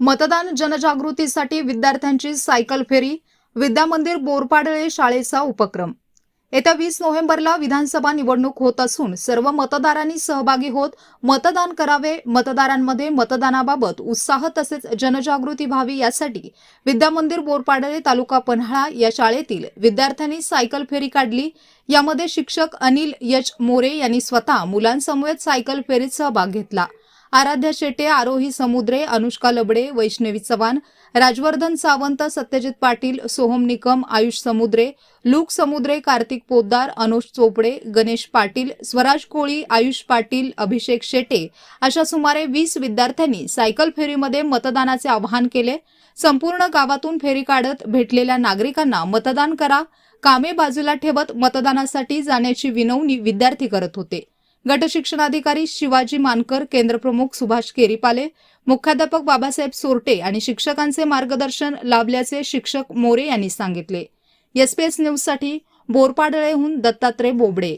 मतदान जनजागृतीसाठी विद्यार्थ्यांची सायकल फेरी विद्यामंदिर बोरपाडळे शाळेचा उपक्रम. येत्या वीस नोव्हेंबरला विधानसभा निवडणूक होत असून सर्व मतदारांनी सहभागी होत मतदान करावे मतदारांमध्ये मतदानाबाबत उत्साह तसेच जनजागृती व्हावी यासाठी विद्यामंदिर बोरपाडळे तालुका पन्हाळा या शाळेतील विद्यार्थ्यांनी सायकल फेरी काढली. यामध्ये शिक्षक अनिल यच मोरे यांनी स्वतः मुलांसमवेत सायकल फेरीत सहभाग घेतला. आराध्या शेटे आरोही समुद्रे अनुष्का लबडे वैष्णवी चव्हाण राजवर्धन सावंत सत्यजित पाटील सोहम निकम आयुष समुद्रे लूक समुद्रे कार्तिक पोद्दार अनुष चोपडे गणेश पाटील स्वराज कोळी आयुष पाटील अभिषेक शेटे अशा सुमारे वीस विद्यार्थ्यांनी सायकल फेरीमध्ये मतदानाचे आवाहन केले. संपूर्ण गावातून फेरी काढत भेटलेल्या नागरिकांना मतदान करा. कामे बाजूला ठेवत मतदानासाठी जाण्याची विनवणी विद्यार्थी करत होते. गटशिक्षणाधिकारी शिवाजी मानकर केंद्रप्रमुख सुभाष केरीपाले मुख्याध्यापक बाबासाहेब सोरटे आणि शिक्षकांचे मार्गदर्शन लाभल्याचे शिक्षक मोरे यांनी सांगितले. एसपीएस न्यूजसाठी बोरपाडळेहून दत्तात्रय बोबडे.